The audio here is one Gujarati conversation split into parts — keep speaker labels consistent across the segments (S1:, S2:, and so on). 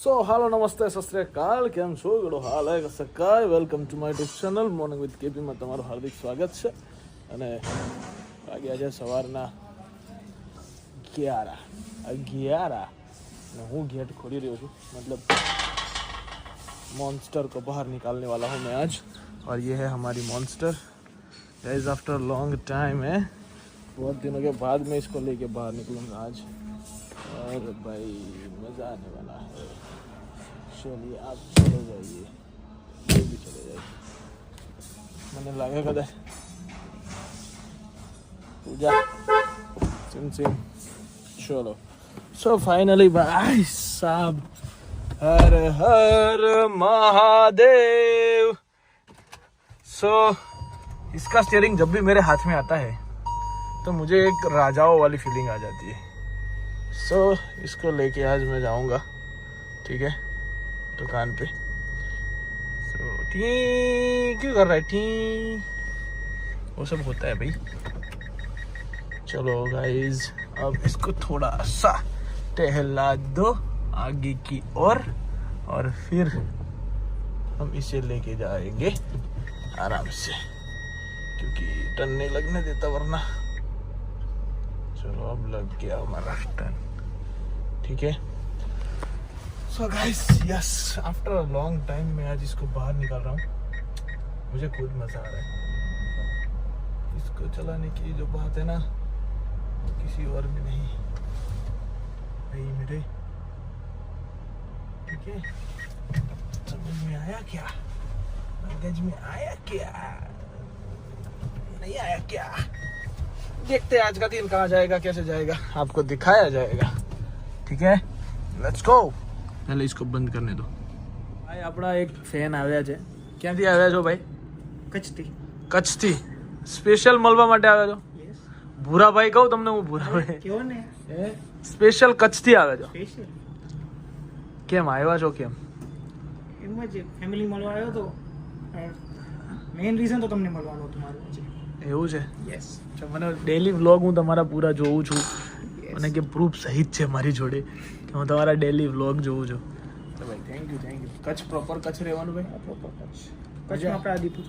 S1: સો હાલો નમસ્તે સસ્ત્રીકાલ કેમ છો ગડો હાલ હે સકાય welcome to my YouTube channel morning with કેપીમાં તમારું હાર્દિક સ્વાગત છે અને વાગ્યા છે સવારના ગ્યારા અગિયારા અને હું ગેટ ખોલી રહ્યો છું મતલબ मॉन्स्टर को बाहर निकालने वाला हूँ मैं आज और ये है हमारी monster guys after long time है बहुत दिनों के बाद मैं इसको लेके बाहर निकलूंगा आज और भाई मज़ा आने वाला है चलिए आप चले जाइए ये भी चले जाइए मैंने लागे कदर पूजा सिम सिम चलो सो फाइनली भाई साहब हर हर महादेव सो so, इसका स्टेयरिंग जब भी मेरे हाथ में आता है तो मुझे एक राजाओं वाली फीलिंग आ जाती है सो so, इसको लेके आज मैं जाऊँगा ठीक है दुकान पे। सो टी क्यों कर रहा है? टी वो सब होता है भाई। चलो गाइस अब इसको थोड़ा सा टहला दो आगे की ओर, और फिर हम इसे लेके जाएँगे आराम से, क्योंकि टन नहीं लगने देता वरना। चलो, अब लग गया हमारा टन। ठीक है? So guys yes after a long time मैं आज इसको बाहर निकाल रहा हूँ। मुझे खुद मज़ा आ रहा है। इसको चलाने की जो बात है ना, वो किसी और में नहीं। भाई मेरे ठीक है। समझ में आया क्या? मगज में आया क्या? नहीं आया क्या? देखते हैं आज का दिन कहाँ जाएगा, कैसे जाएगा। आपको दिखाया जाएगा। ठीक है? लेट्स गो પહેલાં ઇસકો બંધ કરને દો. ભાઈ આપણા એક ફેન આવ્યા છે. ક્યાંથી આવ્યા છો ભાઈ?
S2: કચ્છથી.
S1: કચ્છથી. સ્પેશિયલ મળવા માટે આવ્યા છો? ભૂરાભાઈ કહું તમને હું ભૂરાભાઈ.
S2: કેવો ને?
S1: સ્પેશિયલ કચ્છથી આવ્યા છો. કેમ આવ્યા છો કેમ?
S2: એમ જ ફેમિલી મળવા આવ્યો તો. મેઇન રીઝન તો તમને મળવાનું હતું મારું
S1: એવું છે?
S2: યસ
S1: મને ડેલી વ્લોગ હું તમારા પૂરા જોઉં છું. અને કે પ્રૂફ સહિત છે મારી જોડે કે હું તમારા ડેલી વ્લોગ જોઉં છું. તો ભાઈ thank you thank you Kutch proper Kutch રહેવાનું ભાઈ?
S2: પ્રોપર કચ્છ. કચ્છમાં આપણે આદિપુર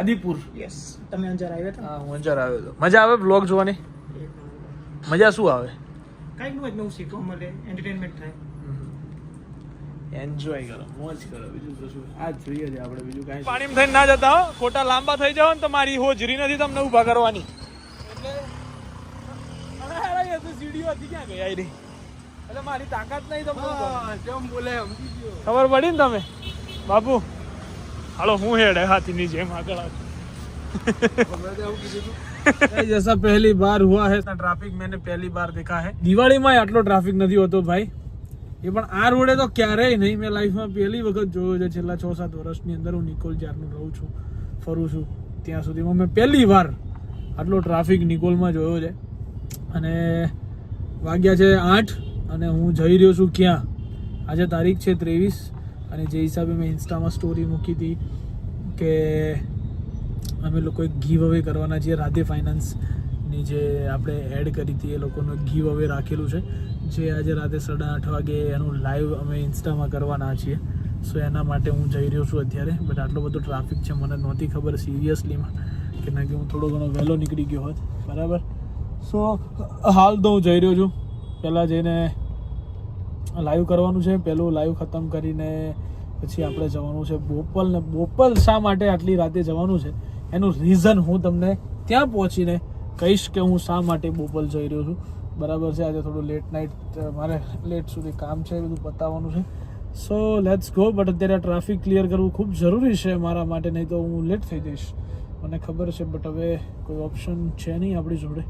S1: આદિપુર?
S2: યસ તમે અંજાર આવ્યા હતા?
S1: હા હું અંજાર આવ્યો હતો. મજા આવે વ્લોગ જોવાની? મજા શું આવે?
S2: કાંઈકનું જ નવું શીખવા મળે એન્ટરટેનમેન્ટ થાય.
S1: એન્જોય કરો મોજ કરો. બીજું તો શું? આ જોઈએ છે આપણે બીજું કાંઈ પાણીમાં થઈને ના જતા હો. ખોટા લાંબા થઈ જાવ ને તો મારી હોજરી નથી તમને ઊભા કરવાની. મારી તાકાત નહીં તમને કેમ બોલે ખબર પડી ને તમે? બાપુ હાલો હું હેડે હાથીની જેમ આગળ જૈસા પહેલી બાર હુઆ હે ટ્રાફિક મેને પહેલી બાર દેખા હે. દિવાળીમાં આટલો ટ્રાફિક નથી હોતો ભાઈ. એ પણ આ રોડે તો ક્યારેય નહીં. મેં લાઈફમાં પહેલી વખત જોયો છે છેલ્લા છ સાત વર્ષની અંદર હું નિકોલ જારનું રહું છું ફરું છું. ત્યાં સુધીમાં મેં પહેલી વાર આટલો ટ્રાફિક નિકોલમાં જોયો છે. અને વાગ્યા છે આઠ અને હું જઈ રહ્યો છું ક્યાં? આજે તારીખ છે ત્રેવીસ અને જે હિસાબે મેં ઇન્સ્ટામાં સ્ટોરી મૂકી હતી કે અમે લોકો એક ગીવ અવે કરવાના છીએ. રાધે ફાઇનાન્સની જે આપણે એડ કરી હતી, એ લોકોનું ગીવ અવે રાખેલું છે. જે આજે રાતે સાડા આઠ વાગે એનું લાઈવ અમે ઇન્સ્ટામાં કરવાના છીએ. સો એના માટે હું જઈ રહ્યો છું અત્યારે. બટ આટલો બધો ટ્રાફિક છે, મને નહોતી ખબર સિરિયસલીમાં કે ના કે હું થોડો ઘણો વહેલો નીકળી ગયો હોત. બરાબર? સો, હાલ તો હું જઈ રહ્યો છું. પહેલાં જઈને લાઈવ કરવાનું છે. પહેલું લાઈવ ખતમ કરીને પછી આપણે જવાનું છે બોપલ ને બોપલ શા માટે આટલી રાતે જવાનું છે? એનું રીઝન હું તમને ત્યાં પહોંચીને કહીશ કે હું શા માટે બોપલ જઈ રહ્યો છું. બરાબર છે, આજે થોડું લેટ નાઇટ મારે લેટ સુધી કામ છે, બધું પતાવવાનું છે. સો લેટ્સ ગો બટ અત્યારે ટ્રાફિક ક્લિયર કરવું ખૂબ જરૂરી છે મારા માટે, નહીં તો હું લેટ થઈ જઈશ. મને ખબર છે બટ હવે કોઈ ઓપ્શન છે નહીં આપણી જોડે.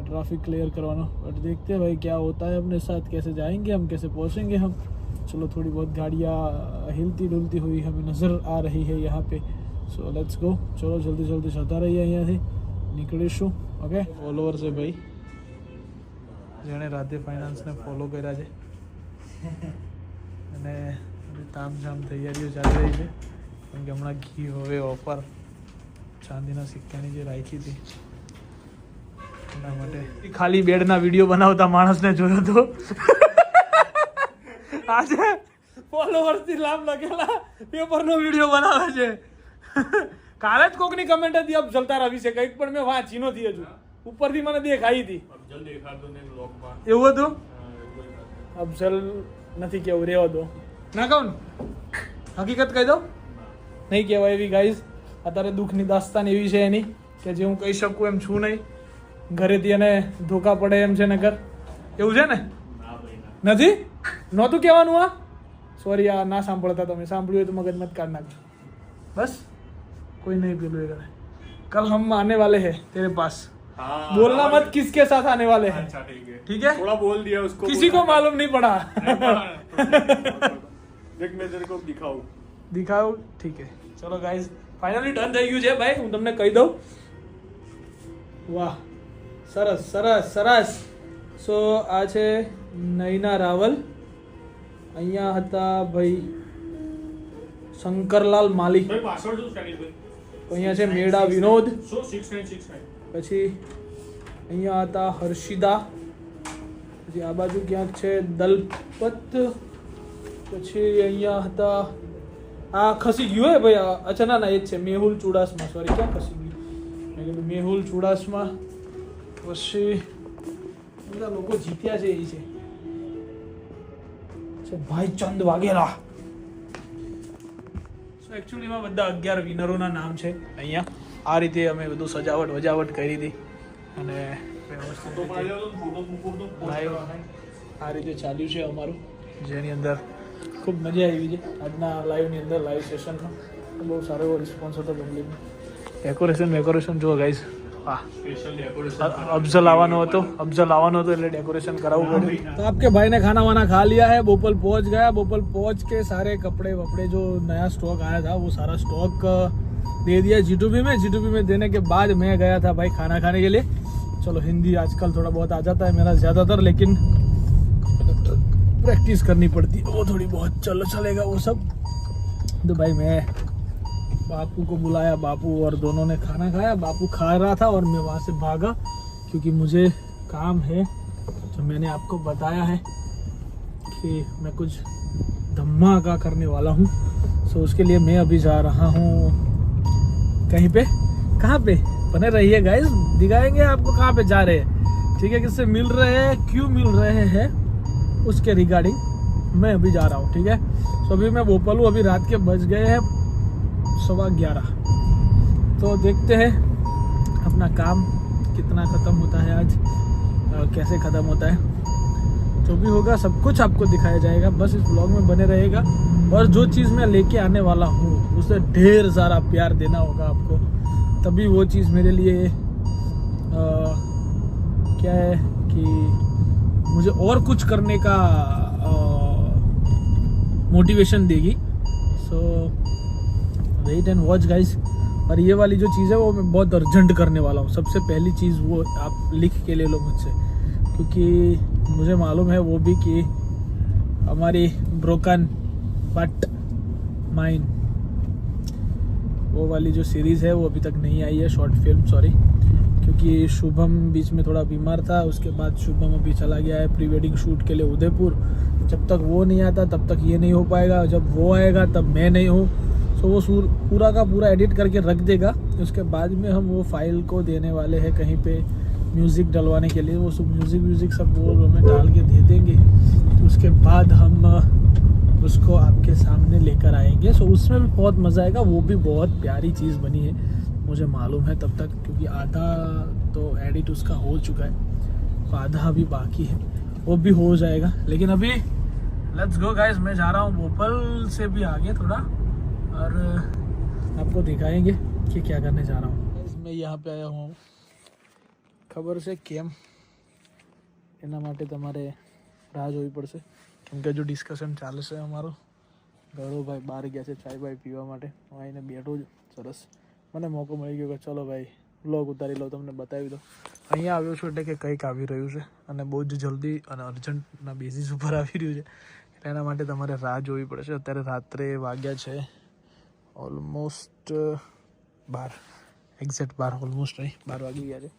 S1: ट्रैफिक क्लियर करवाना बट देखते हैं भाई क्या होता है अपने साथ कैसे जाएंगे हम कैसे पहुंचेंगे हम चलो थोड़ी बहुत गाड़ियाँ हिलती डुलती हुई हमें नज़र आ रही है यहाँ पे सो लेट्स गो चलो जल्दी जल्दी જતા રહીએ અહીંયાથી નીકળીશું ઓકે ફોલોવર છે ભાઈ જેણે રાધે ફાઇનાન્સને ફોલો કર્યા છે અને બધી તામઝામ તૈયારીઓ ચાલી રહી છે કેમ કે હમણાં ઘી હવે ઓફર ચાંદીના સિક્કાની જે રાખી હતી એના માટે. ખાલી બેડના વીડિયો બનાવતા માણસને જોયો તો. આજે ફોલોવર્સથી લાભ લખેલા પેપર નો વીડિયો બનાવે છે. કાલે જ કોકની કમેન્ટ હતી અબ જલતા રવિ છે કંઈક પણ મેં વાંચી નથી હજુ. ઉપરથી મને દેખાઈ હતી. એવું હતું? અફઝલ નથી કેવું રેવા દો. ના કહું હકીકત કહી દો નહીં કહેવાય એવી ગાઈઝ અત્યારે દુઃખની દાસ્તાન એવી છે એની કે જે હું કહી શકું એમ છું નહીં. ઘરેથી એને ધોકા પડે એમ છે નગર એવું છે ને નથી નહોતું કહેવાનું આ સોરી આ ના સાંભળતા તમે સાંભળ્યું હોય તો મગજ મત કાઢ નાખજો બસ कोई नहीं पीलू ये करे कल हम आने वाले हैं तेरे पास
S3: हाँ,
S1: बोलना मत किसके साथ आने वाले हैं
S3: अच्छा ठीक है
S1: ठीक है
S3: थोड़ा बोल दिया उसको
S1: किसी को मालूम नहीं पड़ा
S3: देख मैं तेरे को दिखाऊं
S1: દિખાવ ઠીક હે ચલો ગાઈઝ ફાઇનલી ડન થઈ ગયું છે ભાઈ હું તમને કહી દઉં વાહ સરસ સરસ સરસ. સો આ છે નૈના રાવલ. અહીંયા હતા ભાઈ શંકરલાલ માલી
S3: ભાઈ પાસવર્ડ શું સ્ટાર્ટિંગ ભાઈ?
S1: અહીંયા છે મેડા વિનોદ. પછી અહીંયા હતા હર્ષિદા. પછી આ બાજુ ક્યાંક છે દલપત. પછી અહીંયા હતા આ ખસી ગયું હે ભાઈ અચ્છા ના ના એ જ છે મેહુલ ચુડાસમા. સોરી ક્યાં ખસી ગયું? મેહુલ ચુડાસમા. પછી બધા લોકો જીત્યા છે એ છે. ભાઈ ભાઈચંદ વાઘેલા. સો એકચ્યુઅલીમાં બધા અગિયાર વિનરોના નામ છે. અહીંયા આ રીતે અમે બધું સજાવટ વજાવટ કરી હતી. અને આ રીતે ચાલ્યું છે અમારું, જેની અંદર ખૂબ મજા આવી છે. આજના લાઈવની અંદર લાઈવ સેશનમાં બહુ સારો એવો રિસ્પોન્સ હતો પબ્લિકનો ડેકોરેશન ડેકોરેશન જુઓ ગાઈઝ અફઝલ આવવાનો હતો અફઝલ આવવાનો હતો એટલે ડેકોરેશન કરાવવું પડ્યું તો આપકે ભાઈ ને ખાના વાના ખા लिया है બોપલ पहुँच गया भोपाल पहुँच के सारे कपड़े वपड़े जो नया स्टॉक आया था वो सारा स्टॉक दे दिया जी में। जी में देने के बाद मैं गया था भाई खाना खाने के लिए। चलो हिंदी आजकल थोड़ा बहुत आ जाता है मेरा ज़्यादातर लेकिन प्रैक्टिस करनी पड़ती है। वो थोड़ी बहुत चलो चलेगा वो सब। तो भाई मैं बापू को बुलाया, बापू और दोनों ने खाना खाया। बापू खा रहा था और मैं वहाँ से भागा, क्योंकि मुझे काम है। जो मैंने आपको बताया है कि मैं कुछ धमाका करने वाला हूँ। सो उसके लिए मैं अभी जा रहा हूँ। कहीं पे? कहाँ पे? बने रहिए गाइस दिखाएँगे आपको कहाँ पे जा रहे हैं। ठीक है, किससे मिल रहे हैं, क्यों मिल रहे हैं, उसके रिगार्डिंग मैं अभी जा रहा हूँ, ठीक है? सो अभी मैं भोपाल हूँ, अभी रात के बज गए हैं। सवा ग्यारह। तो देखते हैं अपना काम कितना ख़त्म होता है आज और कैसे ख़त्म होता है। जो भी होगा सब कुछ आपको दिखाया जाएगा। बस इस ब्लॉग में बने रहेगा और जो चीज़ मैं लेके आने वाला हूँ उसे ढेर सारा प्यार देना होगा आपको। तभी वो चीज़ मेरे लिए आ, क्या है कि मुझे और कुछ करने का मोटिवेशन देगी। So wait and watch guys और ये वाली जो चीज़ है, वो मैं बहुत अर्जेंट करने वाला हूँ। सबसे पहली चीज़ वो आप लिख के ले लो मुझसे। क्योंकि मुझे मालूम है वो भी कि हमारी ब्रोकन बट माइन वो वाली जो सीरीज़ है, वो अभी तक नहीं आई है शॉर्ट फ़िल्म सॉरी क्योंकि शुभम बीच में थोड़ा बीमार था, उसके बाद शुभम अभी चला गया है प्री वेडिंग शूट के लिए उदयपुर। जब तक वो नहीं आता, तब तक ये नहीं हो पाएगा। जब वो आएगा, तब मैं नहीं हूँ। तो वो सूर- पूरा का पूरा एडिट करके रख देगा। उसके बाद में हम वो फ़ाइल को देने वाले हैं कहीं पे म्यूज़िक डलवाने के लिए। वो सब म्यूज़िक व्यूज़िक सब वो हमें डाल के दे देंगे। तो उसके बाद हम उसको आपके सामने लेकर आएँगे। सो उसमें भी बहुत मज़ा आएगा। वो भी बहुत प्यारी चीज़ बनी है। मुझे मालूम है तब तक, क्योंकि आधा तो एडिट उसका हो चुका है। तो आधा अभी बाकी है। वो भी हो जाएगा। लेकिन अभी लेट्स गो गाइस मैं जा रहा हूँ भोपाल से भी आगे थोड़ा। और आपको दिखाएंगे कि क्या करने जा रहा हूँ Guys, मैं यहाँ पे आया हूँ ખબર છે કેમ એના માટે તમારે રાહ જોવી પડશે કેમ કે જો ડિસ્કશન ચાલશે અમારો ગૌરવભાઈ બહાર ગયા છે ચાય બાય પીવા માટે હું આવીને બેઠો છું સરસ મને મોકો મળી ગયો કે ચલો ભાઈ વ્લોગ ઉતારી લો તમને બતાવી દો અહીંયા આવ્યો છું એટલે કે કંઈક આવી રહ્યું છે અને બહુ જ જલ્દી અને અર્જન્ટના બેઝિસ ઉપર આવી રહ્યું છે એટલે એના માટે તમારે રાહ જોવી પડશે અત્યારે રાત્રે વાગ્યા છે ઓલમોસ્ટ બાર. એક્ઝેક્ટ બાર ઓલમોસ્ટ નહીં, બાર વાગી ગયા છે.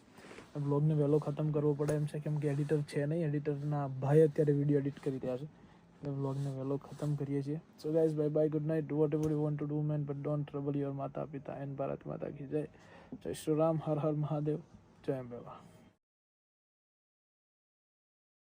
S1: બ્લોગને વહેલો ખતમ કરવો પડે એમ છે કેમ કે એડિટર છે નહીં એડિટરના ભાઈ અત્યારે વીડિયો એડિટ કરી રહ્યા છે. એટલે વ્લોગને વહેલો ખતમ કરીએ છીએ. So guys bye bye good night whatever you want to do man but don't trouble your માતા પિતા એન્ડ ભારત માતા કી જય. જય શ્રી રામ, હર હર મહાદેવ, જય અંબેવા